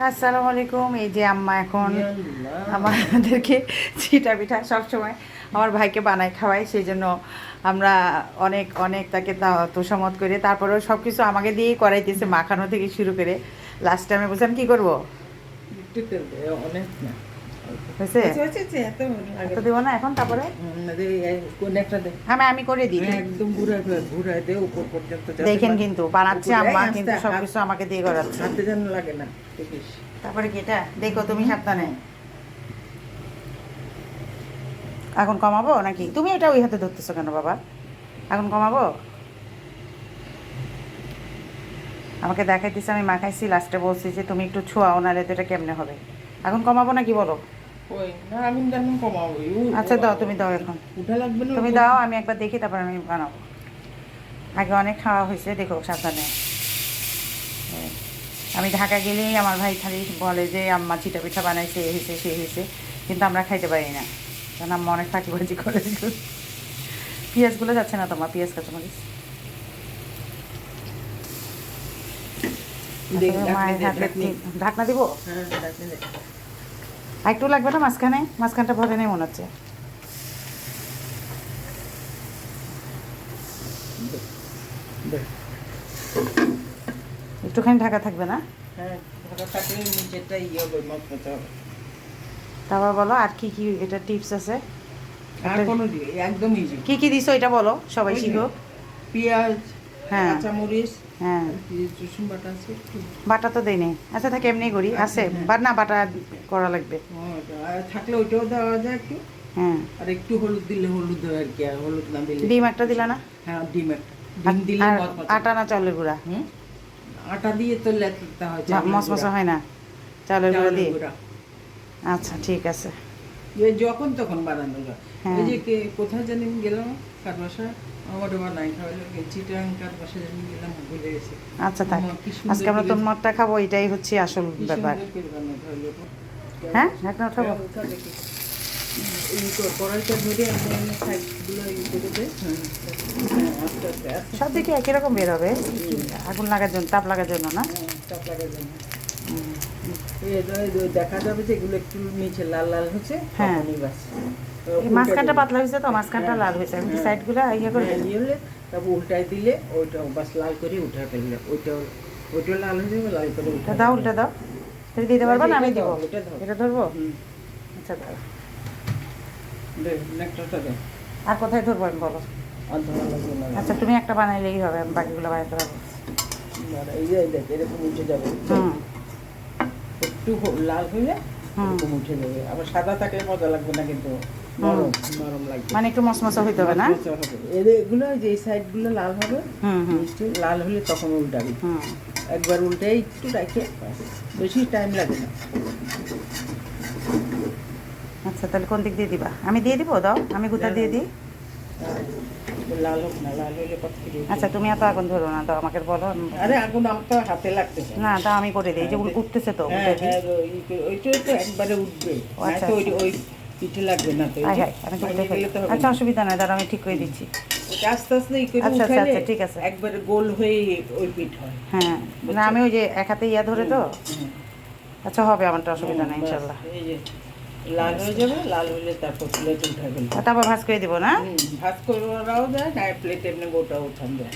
আসসালামু আলাইকুম। এই যে আম্মা এখন আমাদেরকে চিটা পিঠা সবসময় আমার ভাইকে বানায় খাওয়াই সেই জন্য আমরা অনেক অনেক তাকে তা- তোষামত করে তারপরেও সব কিছু আমাকে দিয়েই করাইতেছে মাখানো থেকে শুরু করে। লাস্ট টাইমে বলছিলাম কি করব? অনেক না। হয়েছে? এত লাগে না। এখন তারপরে? হুম, দে, এই কোন একটা দে। হ্যাঁ আমি করে দিই। একদম ঘুরায় ঘুরায় ঘুরায় দে, উপর পর্যন্ত দেখেন মানে কিন্তু বানাচ্ছে আম্মা কিন্তু হাত- সব কিছু আমাকে দিয়ে করাচ্ছে। হাতে যেন লাগে না তারপরে কি এটা? দেখো তুমি সাবধানে। এখন কমাবো নাকি? তুমি এটা ওই হাতে ধরতেছো কেন বাবা? এখন কমাবো? আমাকে দেখাইতেছে আমি মাখাইছি লাস্টে বলছি যে তুমি একটু ছোঁয়াও নাহলে তো এটা কেমনে হবে? এখন কমাবো নাকি বলো? আচ্ছা দাও তুমি দাও এখন। উঠা লাগবে না তুমি দাও আমি একবার দেখি তারপর আমি বানাবো। আগে অনেক খাওয়া হয়েছে দেখো সাবধানে। আমি ঢাকা গেলেই আমার ভাই খালি বলে যে আম্মা চিটা পিঠা বানাইছে এ হয়েছে সে হয়েছে। কিন্তু আমরা খাইতে পারি না। কারণ আম্মা অনেক ফাঁকিবাজি করে। পেঁয়াজগুলো যাচ্ছে না তোমার? পেঁয়াজ কাঁচামরিচ দেখ, আসলে ঢাকনি দিব? হ্যাঁ, ঢাকনি। আর একটু লাগবে না মাঝখানে? মাঝখানটা ভরে নেই মনে হচ্ছে। একটুখানি ঢাকা থাকবে না? হ্যাঁ, ইয়ে। তারপর বলো আর কি কি এটা টিপস আছে? আর কোনো একদম। কি কি দিছো এটা বলো সবাই শিখো। পেঁয়াজ হ্যাঁ। কাঁচামরিচ হ্যাঁ। রসুন বাটা আছে বাটা তো দেই নেই আচ্ছা থাকে এমনি করি। আছে হ্যাঁ। বা না বাটা করা লাগবে। হ্যাঁ, থাকলে ওইটাও দেওয়া যায় একটু। হ্যাঁ। আর একটু হলুদ দিলে হলুদ হয় আর কি হলুদ না দিলে ডিম একটা দিলা না? হ্যাঁ ডিম একটা। ডিম দিলে আটা না চাউলের গুঁড়া? আটা দিয়ে তো লেটতে হয় চালের মশমশা হয় না। চাউলের গুঁড়া দিয়ে? আচ্ছা ঠিক আছে। যখন তখন বানানো যায়। হ্যাঁ। এই যে কোথায় জানি গেলাম কার বাসায় আচ্ছা আমার আজকে আমরা তোর মতটা খাব এটাই হচ্ছে আসল ব্যাপার। হ্যাঁ ঢাকনা উঠাবো সব দিকে একই রকম বের হবে আগুন লাগার জন্য তাপ লাগার জন্য না? হ্যাঁ, লাগার জন্য। দেখা যাবে যে এগুলো একটু নিচে লাল লাল হচ্ছে হ্যাঁ। বাস। মাঝখানটা পাতলা হয়েছে তো মাঝখানটা লাল হয়েছে। আমি হ্যাঁ। সাইডগুলো ইয়ে করে ইয়ে হলে তারপর উল্টাই দিলে ওইটা বাস লাল করে উঠা ফেললে ওইটাও ওইটাও লাল হয়ে যাবে লাল করে উঠা দাও উল্টা দাও। তুমি দিতে পারবা না আমি দিব। এটা ধরবো? আচ্ছা দাও। আর কোথায় ধরবো আমি বলো। আচ্ছা তুমি একটা বানাইলেই হবে আমি বাকিগুলো বানাইতে পারব। এই যে দেখ, এরকম উঠে যাবে। একটু লাল। এরকম উঠে যাবে। আবার সাদা থাকলে মজা লাগবে না কিন্তু। মানে একটু মশমশা হইতে হবে না? এগুলো যে লাল হবে মিষ্টি লাল হলে তখন উল্টাবি। একবার উল্টে একটু রাখে বেশি টাইম লাগে না। আচ্ছা তাহলে কোন দিক দিয়ে দিবা? আমি দিয়ে দিব দাও। আমি গুতা দিয়ে দিই। লাল হোক না লাল হলে কত কি রেখে- আচ্ছা তুমি এত আগুন ধরো না দাও আমাকে বলো। আরে আগুন আমার তো হাতে লাগতেছে। না দাও আমি করে দিই। যে উঠতেছে তো হ্যাঁ হ্যাঁ তো একবারে উঠবে। আচ্ছা, ওই পিঠে লাগবে না তো আচ্ছা অসুবিধা নাই দাঁড়া আমি ঠিক করে দিচ্ছি। আস্তে আস্তে আচ্ছা, আচ্ছা, আচ্ছা, ঠিক আছে। একবারে গোল হয়ে ওই পিঠ হয়। হ্যাঁ না আমি ওই যে এক হাতে ইয়া ধরে তো? আচ্ছা হবে আমারটা অসুবিধা নাই ইনশাল্লাহ লাল হয়ে যাবে লাল হলে তারপর প্লেট উঠা গেল আর তারপর ভাজ করে দিব না? ভাত করাও যায় না প্লেট এমনি গোটা উঠান যায়।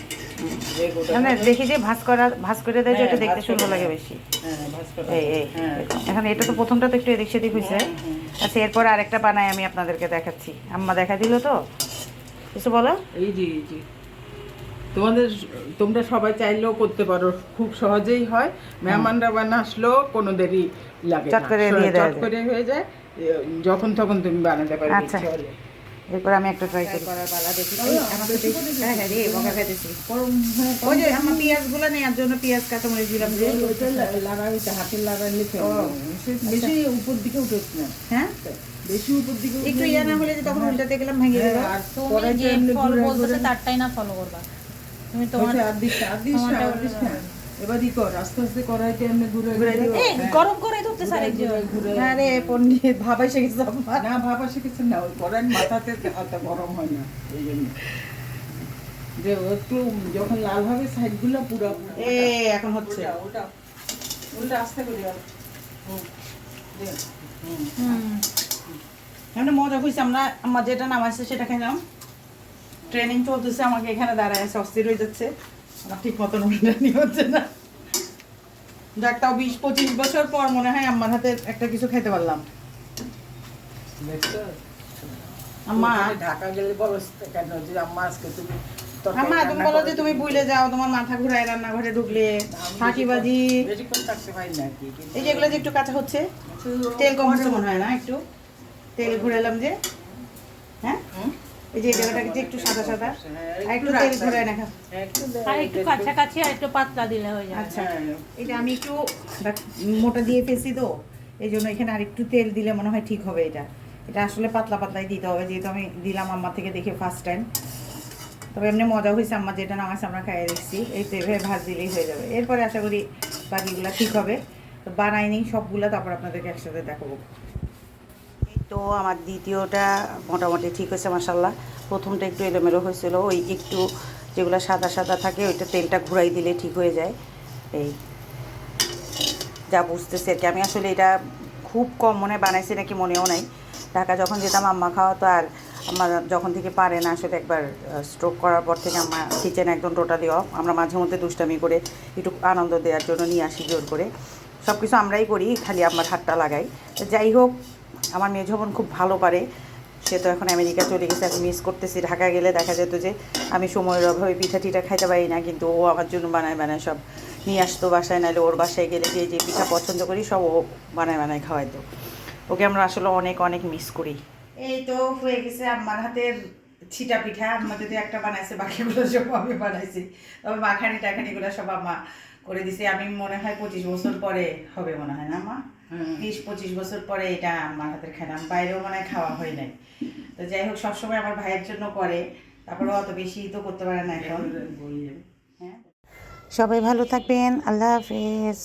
মানে দেখি যে ভাজ করা ভাজ করে দেয় যে হ্যাঁ, দেখতে সুন্দর লাগে বেশি। হ্যাঁ ভাজ করা এই এই। হ্যাঁ। এখন এটা তো প্রথমটা তো একটু এদিক সেদিক হয়েছে হুম, হুম। আচ্ছা এরপর আরেকটা বানাই আমি আপনাদেরকে দেখাচ্ছি। আম্মা দেখা দিল তো? কিছু বলো? এই জি জি তোমাদের তোমরা সবাই চাইলেও করতে পারো। খুব সহজেই হয়। মেহমানরা বানা আসলেও কোনো দেরি লাগে চট করে হয়ে যায়। যখন তখন তুমি বানাতে পারবে আচ্ছা। এরপর আমি একটা ট্রাই করি। করার পালা দেখি। সাথে- হ্যাঁ, হ্যাঁ, রে, বকা খাইতেছি। গরম, হ্যাঁ, ওই যে আমার পেঁয়াজগুলো নেওয়ার জন্য পেঁয়াজ কাঁচামরিচ দিলাম যে ওইটা লা- লাগাই তো হাতে লাগাইলে তো- বেশি উপর দিকে উঠোস না। হ্যাঁ? বেশি উপর দিকে একটু ইয়া না হলে যে তখন উল্টাতে গেলাম ভেঙে হ্যাঁ, দেবো আর যে ফল বলতেছে তারটাই না ফলো করবা? তুমি তোমার আর দিস আর দিস। এবার ই কর আস্তে আস্তে কড়াইটা এমনি ঘুরে ঘুরে হ্যাঁ। গরম করে স্যার হ্যাঁ রে পন্ডিত ভাবাই সে আমার। না ভাবা শিখেছেন না ওই কড়াইয়ের মাথাতে অত গরম হয় না এই জন্য। যে একটু যখন লাল হবে সাইডগুলো পুরো এ এখন হচ্ছে। ওটা আস্তে করে এমনি মজা হয়েছে আমরা আমার যেটা নামাইছে সেটা খেলাম। ট্রেনিং চলতেছে আমাকে এখানে দাঁড়ায় আছে অস্থির হয়ে যাচ্ছে। আমার ঠিক মতন হচ্ছে না। যাক তাও বিশ পঁচিশ বছর পর মনে হয় আমার হাতে একটা কিছু খেতে পারলাম। আম্মা। গেলে বলো আম্মা আম্মা তুমি বলো যে তুমি বুঝলে যাও, তোমার মাথা ঘুরায় রান্নাঘরে ঢুকলে, ফাঁকিবাজি। এই যে এগুলো যে একটু কাঁচা হচ্ছে, তেল কম মনে হয় না একটু? তেল ঘুরালাম যে। হ্যাঁ? এই যে এই যে একটু সাদা সাদা আর একটু একটু তেল ঘুরায় রাখা। আর একটু কাছাকাছি আর একটু পাতলা দিলে হয়ে যাবে। আচ্ছা। এটা আমি একটু মোটা দিয়ে ফেলছি তো এই জন্য এখানে আর একটু তেল দিলে মনে হয় ঠিক হবে এটা। এটা আসলে পাতলা পাতলাই দিতে হবে যেহেতু আমি দিলাম আম্মা থেকে দেখে ফার্স্ট টাইম তবে এমনি মজা হয়েছে আম্মা যেটা নামাজ আমরা খাইয়ে দেখছি এই তো এভাবে ভাজ দিলেই হয়ে যাবে। এরপরে আশা করি বাকিগুলো ঠিক হবে। তো বানাইনি সবগুলো তারপর আপনাদেরকে একসাথে দেখাবো। তো আমার দ্বিতীয়টা মোটামুটি ঠিক হয়েছে মাসাল্লাহ প্রথমটা একটু এলোমেলো হয়েছিল, ওই একটু যেগুলো সাদা সাদা থাকে, ওইটা তেলটা ঘুরাই দিলে ঠিক হয়ে যায়। এই। যা বুঝতেছি আর কি। আমি আসলে এটা খুব কম মনে বানাইছি নাকি মনেও নাই। ঢাকা যখন যেতাম আম্মা খাওয়া তো আর আম্মা যখন থেকে পারে না আসলে একবার স্ট্রোক করার পর থেকে আম্মা কিচেন একদম টোটালি অফ আমরা মাঝে মধ্যে দুষ্টামি করে একটু আনন্দ দেওয়ার জন্য নিয়ে আসি জোর করে। সব কিছু আমরাই করি, খালি আমার হাতটা লাগাই। যাই হোক আমার মেয়ে যখন খুব ভালো পারে। সে তো এখন আমেরিকা চলে গেছে, আমি মিস করতেছি। ঢাকা গেলে দেখা যেত যে আমি সময়ের অভাবে পিঠা টিঠা খাইতে পারি না, কিন্তু ও আমার জন্য বানায় বানায় সব নিয়ে আসতো বাসায়, নাহলে ওর বাসায় গেলে যে যে পিঠা পছন্দ করি, সব ও বানায় বানায় খাওয়াইতো। ওকে আমরা আসলে অনেক অনেক মিস করি। এই তো হয়ে গেছে আমার হাতের ছিটা পিঠা। আম্মা যদি একটা বানাইছে, বাকিগুলো সব আমি বানাইছি। তবে মাখানি টাখানিগুলো সব আম্মা করে দিছে। আমি মনে হয় পঁচিশ বছর পরে হবে মনে হয় না মা। বিশ পঁচিশ বছর পরে এটা আমার হাতের খেলাম বাইরেও মনে হয় খাওয়া হয় নাই। তো যাই হোক সবসময় আমার ভাইয়ের জন্য করে তারপরে অত বেশি তো করতে পারে না এখন। হ্যাঁ। সবাই ভালো থাকবেন আল্লাহ হাফেজ।